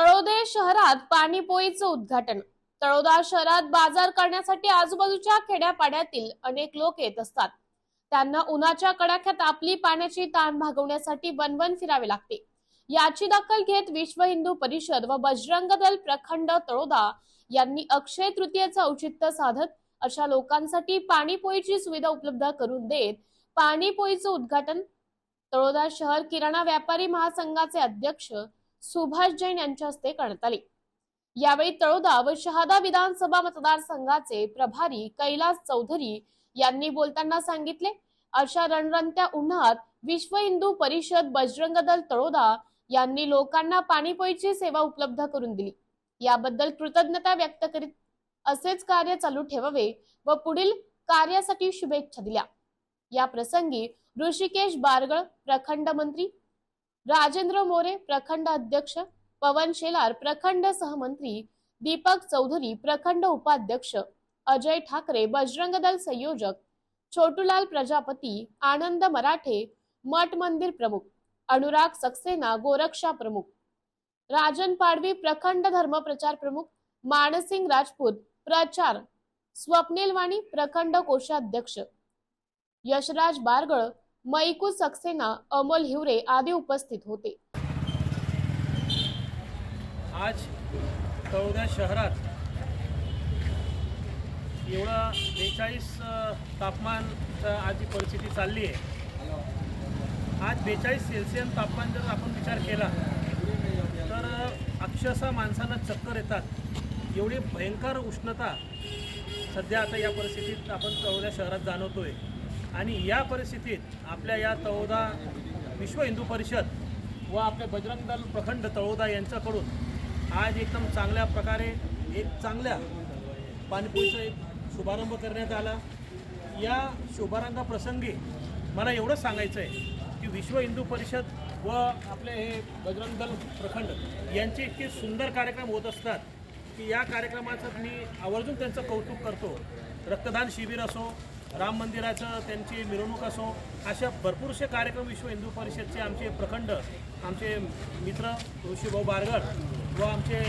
तळोदे शहरात पाणीपोईचं उद्घाटन. तळोदा शहरात बाजार करण्यासाठी आजूबाजूच्या खेड्यापाड्यातील अनेक लोक येत असतात. त्यांना उन्हाच्या कडाक्यात आपली पाण्याची ताण भागवण्यासाठी बनवन फिरावे लागते. याची दखल घेत विश्व हिंदू परिषद व बजरंग दल प्रखंड तळोदा यांनी अक्षय तृतीयेचं औचित्य साधत अशा लोकांसाठी पाणीपोईची सुविधा उपलब्ध करून देत पाणीपोईचं उद्घाटन तळोदा शहर किराणा व्यापारी महासंघाचे अध्यक्ष सुभाष जैन यांच्या हस्ते करण्यात आले. यावेळी तळोदा व शहादा विधानसभा मतदारसंघाचे प्रभारी कैलास चौधरी यांनी बोलताना सांगितले अशा रणरणत्या उन्हात विश्व हिंदू परिषद बजरंग दल तळोदा यांनी लोकांना पाणीपोईची सेवा उपलब्ध करून दिली. याबद्दल कृतज्ञता व्यक्त करीत असेच कार्य चालू ठेवावे व पुढील कार्यासाठी शुभेच्छा दिल्या. या प्रसंगी ऋषिकेश बारगळ प्रखंड मंत्री राजेंद्र मोरे प्रखंड अध्यक्ष पवन शेलार प्रखंड सहमंत्री दीपक चौधरी प्रखंड उपाध्यक्ष अजय ठाकरे बजरंग दल संयोजक छोटूलाल प्रजापती आनंद मराठे मठ मंदिर प्रमुख अनुराग सक्सेना गोरक्षा प्रमुख राजन पाडवी प्रखंड धर्म प्रचार प्रमुख मानसिंग राजपूत प्रचार स्वप्नील वाणी प्रखंड कोषाध्यक्ष यशराज बारगळ मैकू सक्सेना अमोल हिवरे आदी उपस्थित होते. आज तळोदा शहरात एवढं बेचाळीस तापमानचं आज जी परिस्थिती चालली आहे. आज बेचाळीस सेल्सिअस तापमान जर आपण विचार केला तर अक्षरशः माणसांना चक्कर येतात. एवढी भयंकर उष्णता सध्या आता या परिस्थितीत आपण तळोदा शहरात जाणवतोय. आणि या परिस्थितीत आपल्या या तळोदा विश्व हिंदू परिषद व आपले बजरंग दल प्रखंड तळोदा यांच्याकडून आज एकदम चांगल्या प्रकारे एक चांगल्या पाणीपुरीचा एक शुभारंभ करण्यात आला. या शुभारंभाप्रसंगी मला एवढंच सांगायचं आहे की विश्व हिंदू परिषद व आपले हे बजरंग दल प्रखंड यांचे इतके सुंदर कार्यक्रम होत असतात की या कार्यक्रमाचं मी आवर्जून त्यांचं कौतुक करतो. रक्तदान शिबिर असो राम मंदिराचं त्यांची मिरवणूक असो अशा भरपूरसे कार्यक्रम विश्व हिंदू परिषदचे आमचे प्रखंड आमचे मित्र ऋषीभाऊ बारगड व आमचे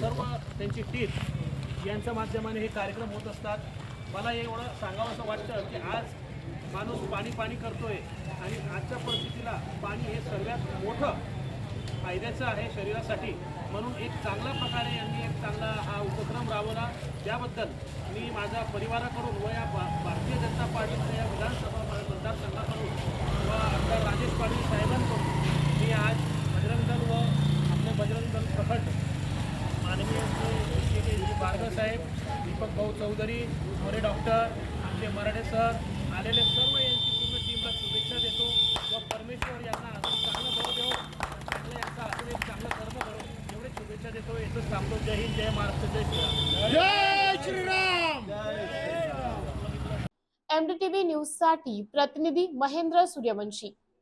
सर्व त्यांची टीप यांच्या माध्यमाने हे कार्यक्रम होत असतात. मला एवढं सांगावं असं वाटतं की आज माणूस पाणी पाणी करतोय आणि आजच्या परिस्थितीला पाणी हे सगळ्यात मोठं फायद्याचं आहे शरीरासाठी. म्हणून एक चांगल्या प्रकारे यांनी एक चांगला हा त्याबद्दल मी माझ्या परिवाराकडून व या भा- भारतीय जनता पार्टीच्या या विधानसभा मतदारसंघाकडून व आमदार राजेश पाटील साहेबांकडून मी आज बजरंग दल व आपले बजरंग दल प्रखंड माननीय श्री साहेब दीपक भाऊ चौधरी मोरे डॉक्टर आमचे मराठे सर आलेले सर्व यांची पूर्ण टीमला शुभेच्छा देतो व परमेश्वर यांना अजून चांगलं बळ देऊ चांगलं यांचा अजून एक चांगलं कर्म करू एवढे शुभेच्छा देतो. येतच थांबतो. जय हिंद जय महाराष्ट्र जय श्रीराम एमडीटीव्ही न्यूजसाठी प्रतिनिधी महेंद्र सूर्यवंशी.